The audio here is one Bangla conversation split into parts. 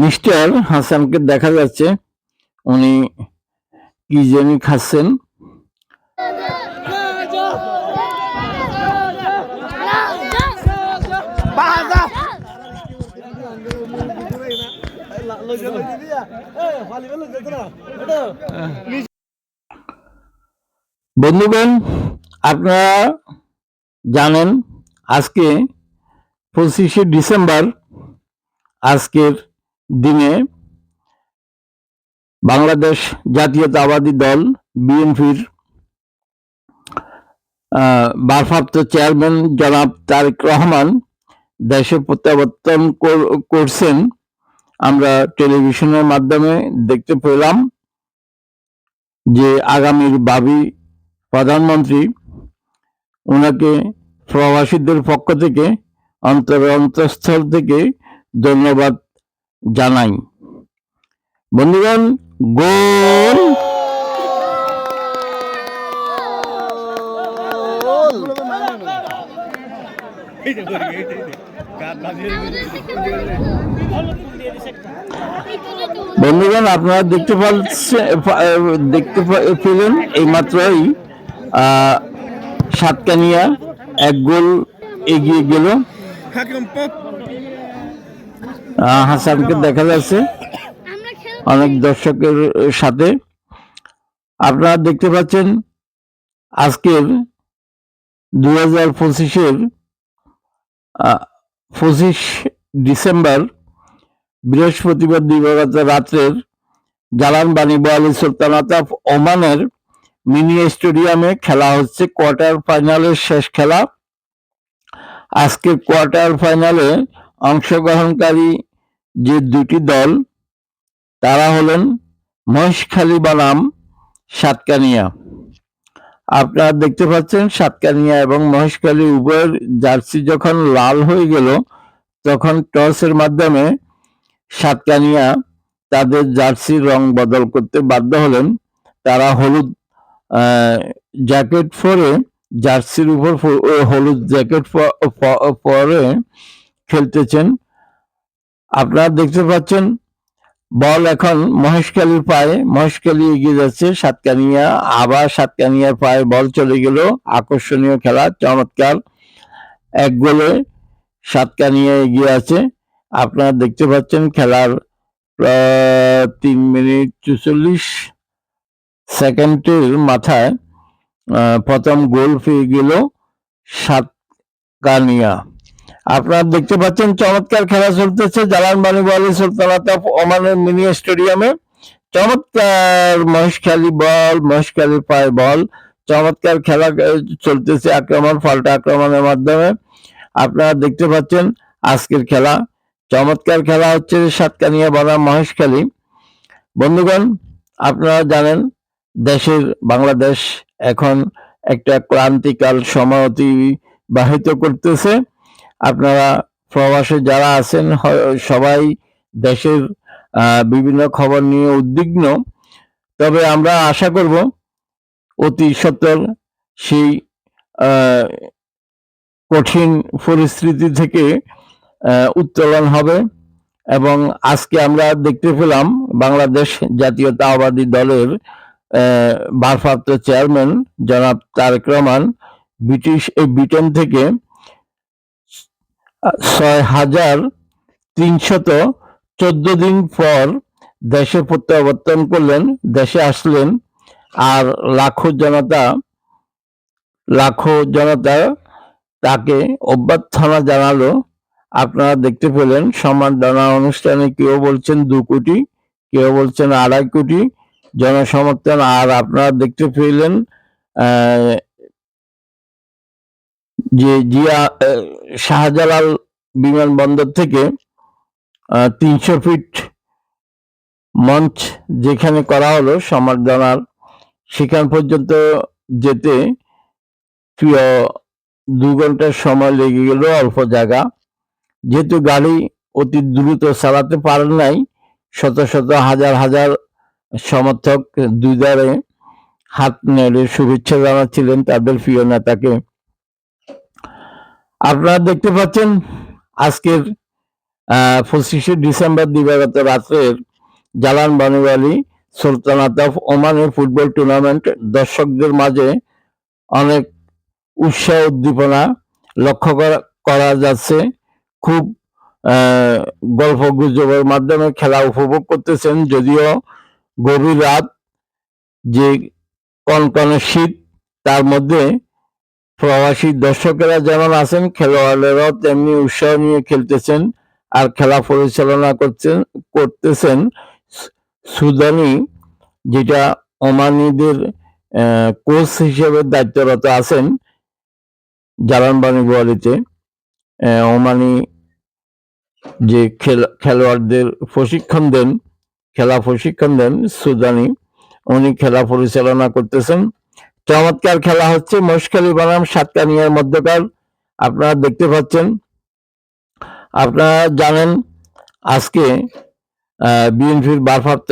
মিস্টার হাসানকে দেখা যাচ্ছে। উনি কি জানি খাচ্ছেন। বন্ধুগণ, আপনারা জানেন আজকে পঁচিশে ডিসেম্বর, আজকের দিনে বাংলাদেশ জাতীয়তাবাদী দল বিএনপির ভারপ্রাপ্ত চেয়ারম্যান জনাব তারেক রহমান দেশে প্রত্যাবর্তন কর- করছেন। আমরা টেলিভিশনের মাধ্যমে দেখতে পেলাম যে আগামীর ভাবি প্রধানমন্ত্রী ওনাকে প্রবাসীদের পক্ষ থেকে অন্তর, অন্তঃস্থল থেকে ধন্যবাদ জানাই। বন্ধুগণ, গোল! বন্ধুগণ, আপনারা দেখতে পাচ্ছেন দেখতে পেলেন এই মাত্রই সাতকানিয়া এক গোল এগিয়ে গেল। হাসানকে দেখা যাচ্ছে। অনেক দর্শকের সাথে। আপনারা দেখতে পাচ্ছেন আজকের দু হাজার পঁচিশের পঁচিশ ডিসেম্বর বৃহস্পতিবার দিবাগত রাত্রের জালানবানি বোয়ালি সুলতানাত অফ ওমানের মিনি স্টেডিয়ামে খেলা হচ্ছে। কোয়ার্টার ফাইনালের শেষ খেলা। আজকে কোয়ার্টার ফাইনালে অংশগ্রহণকারী যে দুটি দল, তারা হলেন মহেশখালী বনাম, সাতকানিয়া। আপনারা দেখতে পাচ্ছেন সাতকানিয়া এবং মহেশখালী উভয়ের জার্সি যখন লাল হয়ে গেল, তখন টসের মাধ্যমে সাতকানিয়া তাদের জার্সির রং বদল করতে বাধ্য হলেন। তারা হলুদ জ্যাকেট পরে জার্সির উপর হলুদ জ্যাকেট পরে খেলতেছেন। আপনারা দেখতে পাচ্ছেন, বল এখন মহেশখালীর পায়ে, মহেশখালী এগিয়ে যাচ্ছে, সাতকানিয়া, আবার সাতকানিয়ার পায়ে বল চলে গেল। আকর্ষণীয় খেলা, চমৎকার। এক গোলে সাতকানিয়া এগিয়ে আছে। আপনারা দেখতে পাচ্ছেন খেলার তিন মিনিট চুচল্লিশ সেকেন্ডের মাথায় প্রথম গোল পেয়ে গেল সাতকানিয়া। আপনারা দেখতে পাচ্ছেন চমৎকার খেলা চলতেছে জালানবানি বলে সুলতানাত অফ ওমানের মিনি স্টেডিয়ামে। চমৎকার মহেশখালী বল মহেশখালীর পায় বল, চমৎকার খেলা চলতেছে আক্রমণ পাল্টা আক্রমণের মাধ্যমে। আপনারা দেখতে পাচ্ছেন আজকের খেলা। চমৎকার খেলা হচ্ছে সাতকানিয়া বনাম মহেশখালী। বন্ধুগণ, আপনারা জানেন দেশের বাংলাদেশ এখন একটা ক্রান্তিকাল সময় অতিবাহিত করতেছে। আপনারা প্রবাসে যারা আছেন সবাই দেশের বিভিন্ন খবর নিয়ে উদ্বিগ্ন। তবে আমরা আশা করব অতি সত্বর সেই কঠিন পরিস্থিতি থেকে উত্তোলন হবে এবং আজকে আমরা দেখতে পেলাম বাংলাদেশ জাতীয়তাবাদী দলের ভারপ্রাপ্ত চেয়ারম্যান জনাব তারেক রহমান ব্রিটিশ ব্রিটেন থেকে ছয় হাজার তিনশত চোদ্দ দিন পর দেশে প্রত্যাবর্তন করলেন, দেশে আসলেন আর লাখো জনতা লাখো জনতা তাকে অভ্যর্থনা জানালো। আপনারা দেখতে পেলেন সম্মাননা অনুষ্ঠানে কেউ বলছেন দু কোটি, কেউ বলছেন আড়াই কোটি জনসমর্থন। আর আপনারা দেখতে পেলেন যে জিয়া শাহজালাল বিমানবন্দর থেকে তিনশো ফিট মঞ্চ যেখানে করা হলো সম্মাননার সেখান পর্যন্ত যেতে প্রিয় দু ঘণ্টার সময় লেগে গেল অল্প জায়গা। যেহেতু গাড়ি অতি দ্রুত চালাতে পারেন নাই, শত শত হাজার হাজার সমর্থক দুই ধারে হাত নেড়ে শুভেচ্ছা জানাচ্ছিলেন তাদের প্রিয় নেতাকে। আপনারা দেখতে পাচ্ছেন আজকের পঁচিশে ডিসেম্বর দিবাগত রাত্রের জালান বানুয়ালি সুলতানাত অফ ওমানের ফুটবল টুর্নামেন্ট দর্শকদের মাঝে অনেক উৎসাহ উদ্দীপনা লক্ষ্য করা- যাচ্ছে। খুব গল্প গুজবের মাধ্যমে খেলা উপভোগ করতেছেন, যদিও গভীর রাত যে কনকনে শীত, তার মধ্যে প্রবাসী দর্শকেরা যেমন আছেন খেলোয়াড়েরাও তেমনি উৎসাহ নিয়ে খেলতেছেন আর খেলা পরিচালনা করছেন করতেছেন। সুদানি যেটা ওমানিদের কোচ হিসেবে দায়িত্বরত আছেন জালানবানি গোয়ালিতে আহ, ওমানি যে খেল- খেলোয়াড়দের প্রশিক্ষণ দেন খেলা প্রশিক্ষণ দেন সুদানি উনি খেলা পরিচালনা করতেছেন। চমৎকার খেলা হচ্ছে। মহেশখালী বনাম সাতকানিয়ার মধ্যকার। আপনারা দেখতে পাচ্ছেন। আপনারা জানেন আজকে বিএনপির ভারপ্রাপ্ত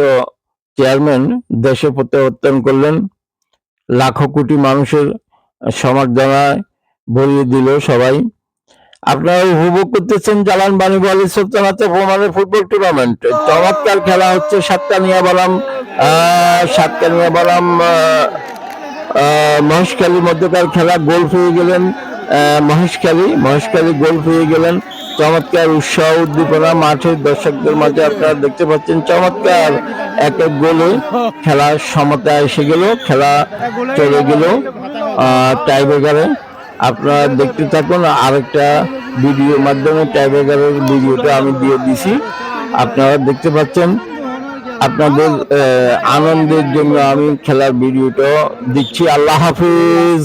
চেয়ারম্যান দেশে প্রত্যাবর্তন করলেন। লাখো কোটি মানুষের সমর্থনায় ভরিয়ে দিল সবাই। আপনারা উপভোগ করতেছেন জালান বাণীবালী সুলতানাতে প্রমাণের ফুটবল টুর্নামেন্ট চমৎকার খেলা হচ্ছে সাতকানিয়া আহ, সাতকানিয়া আহ, মহেশখালীর মধ্যকার খেলা গোল পেয়ে গেলেন মহেশখালী মহেশখালী গোল পেয়ে গেলেন। চমৎকার উৎসাহ উদ্দীপনা মাঠের দর্শকদের মাঝে আপনারা দেখতে পাচ্ছেন, চমৎকার এক এক গোলে খেলা সমতা এসে গেল, খেলা চলে গেল টাইব্রেকারে। আপনারা দেখতে থাকুন, আরেকটা ভিডিওর মাধ্যমে টাইব্রেকারের ভিডিওটা আমি দিয়ে দিছি। আপনারা দেখতে পাচ্ছেন আপনাদের আনন্দের জন্য আমি খেলার ভিডিওটা দিচ্ছি। আল্লাহ হাফিজ।